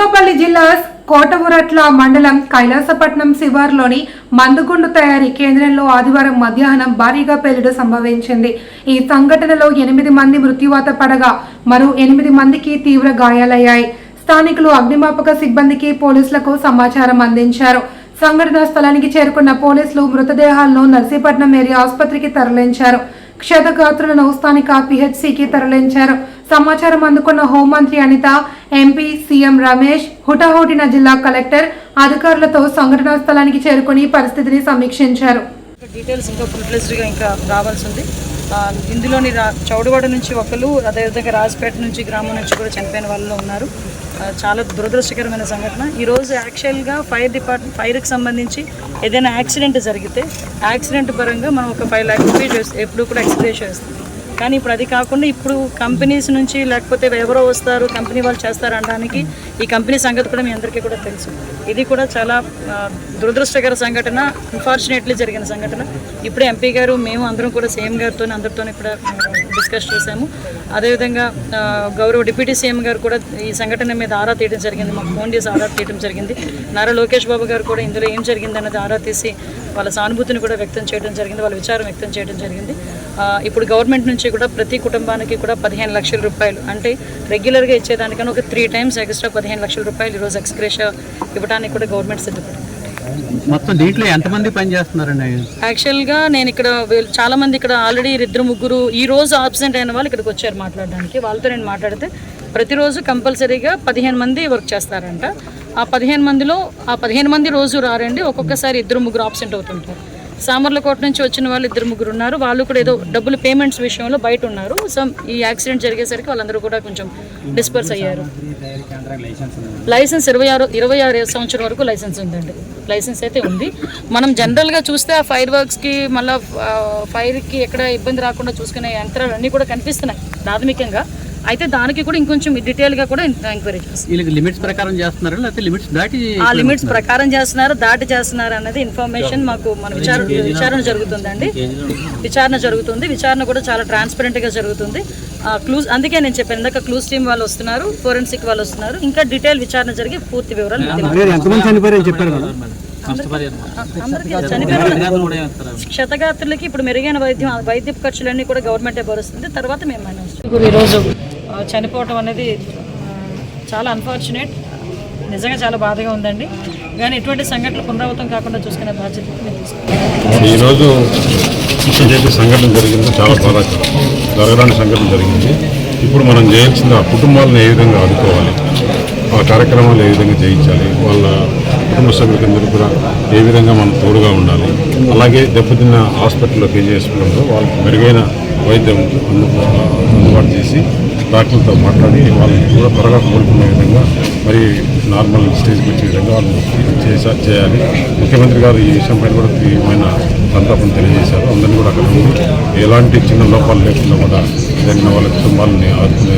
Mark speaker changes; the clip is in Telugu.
Speaker 1: అనకాపల్లి జిల్లా కోటమురట్ల మండలం కైలాసపట్నం శివార్లోని మందుగుండు తయారీ కేంద్రంలో ఆదివారం మధ్యాహ్నం భారీగా పేలుడు సంభవించింది. ఈ సంఘటనలో ఎనిమిది మంది మృత్యువాత పడగా మరో ఎనిమిది మందికి తీవ్ర గాయాలయ్యాయి. స్థానికులు అగ్నిమాపక సిబ్బందికి పోలీసులకు సమాచారం అందించారు. సంఘటనా స్థలానికి చేరుకున్న పోలీసులు మృతదేహాలను నర్సీపట్నం ఏరియా ఆసుపత్రికి తరలించారు. క్షతగాత్రులను స్థానిక పిహెచ్సికి తరలించారు. సమాచారం అందుకున్న హోంమంత్రి అనిత ఎంపీ సీఎం రమేష్ హుటాహుటిన జిల్లా కలెక్టర్ అధికారులతో సంఘటనా స్థలానికి చేరుకుని పరిస్థితిని సమీక్షించారు.
Speaker 2: డీటెయిల్స్ ఇంకా ఫుల్ఫ్లెజ్డ్గా ఇంకా రావాల్సి ఉంది. ఇందులోని రా చౌడవాడ నుంచి ఒకరు అదేవిధంగా రాజపేట నుంచి గ్రామం నుంచి కూడా చనిపోయిన వాళ్ళు ఉన్నారు. చాలా దురదృష్టకరమైన సంఘటన. ఈరోజు యాక్చువల్గా ఫైర్ డిపార్ట్మెంట్ ఫైర్కి సంబంధించి ఏదైనా యాక్సిడెంట్ జరిగితే యాక్సిడెంట్ పరంగా మనం ఒక ఫైవ్ ల్యాక్ రూపీస్ చేస్తాం ఎప్పుడు కూడా ఎక్స్ప్రెస్ చేస్తాం. కానీ ఇప్పుడు అది కాకుండా ఇప్పుడు కంపెనీస్ నుంచి లేకపోతే ఎవరో వస్తారు కంపెనీ వాళ్ళు చేస్తారు అనడానికి ఈ కంపెనీ సంగతి కూడా మీ అందరికీ కూడా తెలుసు. ఇది కూడా చాలా దురదృష్టకర సంఘటన అన్ఫార్చునేట్లీ జరిగిన సంఘటన. ఇప్పుడే ఎంపీ గారు మేము అందరం కూడా సీఎం గారితో అందరితో కూడా డిస్కస్ చేశాము. అదేవిధంగా గౌరవ డిప్యూటీ సీఎం గారు కూడా ఈ సంఘటన మీద ఆరా తీయడం జరిగింది. మాకు ఫోన్ చేసి ఆరా తీయడం జరిగింది. నారా లోకేష్ బాబు గారు కూడా ఇందులో ఏం జరిగింది అన్నది ఆరా తీసి వాళ్ళ సానుభూతిని కూడా వ్యక్తం చేయడం జరిగింది. వాళ్ళ విచారం వ్యక్తం చేయడం జరిగింది. ఇప్పుడు గవర్నమెంట్ నుంచి కూడా ప్రతి కుటుంబానికి కూడా పదిహేను లక్షల రూపాయలు అంటే రెగ్యులర్గా ఇచ్చేదానికన్నా ఒక త్రీ టైమ్స్ ఎక్స్ట్రా పదిహేను లక్షల రూపాయలు ఈరోజు ఎక్స్గ్రేష ఇవ్వడానికి కూడా గవర్నమెంట్ సిద్ధపడింది.
Speaker 3: మొత్తం దీంట్లో ఎంతమంది పని చేస్తున్నారండి?
Speaker 2: యాక్చువల్గా నేను ఇక్కడ చాలా మంది ఇక్కడ ఆల్రెడీ ఇద్దరు ముగ్గురు ఈ రోజు ఆబ్సెంట్ అయిన వాళ్ళు ఇక్కడికి వచ్చారు మాట్లాడడానికి. వాళ్ళతో నేను మాట్లాడితే ప్రతిరోజు కంపల్సరీగా పదిహేను మంది వర్క్ చేస్తారంట. ఆ పదిహేను మందిలో ఆ పదిహేను మంది రోజు రారండి ఒక్కొక్కసారి ఇద్దరు ముగ్గురు ఆబ్సెంట్ అవుతుంటారు. సామర్లకోట నుంచి వచ్చిన వాళ్ళు ఇద్దరు ముగ్గురు ఉన్నారు. వాళ్ళు కూడా ఏదో డబ్బులు పేమెంట్స్ విషయంలో బయట ఉన్నారు. సో ఈ యాక్సిడెంట్ జరిగేసరికి వాళ్ళందరూ కూడా కొంచెం డిస్పర్స్ అయ్యారు. లైసెన్స్ ఇరవై ఆరు ఇరవై ఆరు సంవత్సరం వరకు లైసెన్స్ ఉందండి. లైసెన్స్ అయితే ఉంది. మనం జనరల్గా చూస్తే ఆ ఫైర్ వర్క్స్కి మళ్ళీ ఫైర్కి ఎక్కడ ఇబ్బంది రాకుండా చూసుకునే యంత్రాలు అన్నీ కూడా కనిపిస్తున్నాయి. ప్రాథమికంగా అయితే దానికి కూడా ఇంకొంచెం డీటెయిల్గా కూడా ఎంక్వైరీ చేస్తాం.
Speaker 3: వీళ్ళకి లిమిట్స్ ప్రకారం చేస్తున్నారా లేకపోతే లిమిట్స్ దాటి
Speaker 2: ఆ లిమిట్స్ ప్రకారం చేస్తున్నారు దాటి చేస్తున్నారు అన్నది ఇన్ఫర్మేషన్ మాకు మన విచారణ విచారణ జరుగుతుందండి. విచారణ జరుగుతుంది. విచారణ కూడా చాలా ట్రాన్స్పరెంట్గా జరుగుతుంది. ఆ క్లూస్ అందుకే నేను చెప్పాను ఇందాక క్లూస్ టీమ్ వాళ్ళు వస్తున్నారు ఫోరెన్సిక్ వాళ్ళు వస్తున్నారు. ఇంకా డీటెయిల్ విచారణ జరిగి పూర్తి వివరాలు క్షతగాత్రులకి ఇప్పుడు మెరుగైన వైద్యం వైద్య ఖర్చులన్నీ కూడా గవర్నమెంటే భరుస్తుంది. తర్వాత మేము చేస్తాం. ఈరోజు చనిపోవటం అనేది చాలా అన్ఫార్చునేట్ నిజంగా చాలా బాధగా ఉందండి. కానీ ఎటువంటి సంఘటనలు పునరావృతం కాకుండా చూసుకునే బాధ్యత
Speaker 4: ఈరోజు ఏదైతే సంఘటన జరిగిందో. చాలా బాధాకరం. జరగడానికి సంఘటన జరిగింది. ఇప్పుడు మనం చేయాల్సింది ఆ కుటుంబాలను ఏ విధంగా ఆదుకోవాలి? ఆ కార్యక్రమాలు ఏ విధంగా చేయించాలి వాళ్ళ కుటుంబ సభ్యులందరూ కూడా ఏ విధంగా మనం తోడుగా ఉండాలి అలాగే దెబ్బతిన్న హాస్పిటల్లో కేజీఎస్పీలో వాళ్ళకి మెరుగైన వైద్యం అందు- అందుబాటు చేసి డాక్టర్లతో మాట్లాడి వాళ్ళని కూడా త్వరగా కోలుకునే విధంగా మరి నార్మల్ స్టేజ్కి వచ్చే విధంగా వాళ్ళు చేసా చేయాలి. ముఖ్యమంత్రి గారు ఈ విషయంపై కూడా తీవ్రమైన సంతాపం తెలియజేశారు. అందరినీ కూడా అక్కడ ఎలాంటి చిన్న లోపాలు లేకుండా కూడా జరిగిన వాళ్ళ కుటుంబాలని ఆదుకునే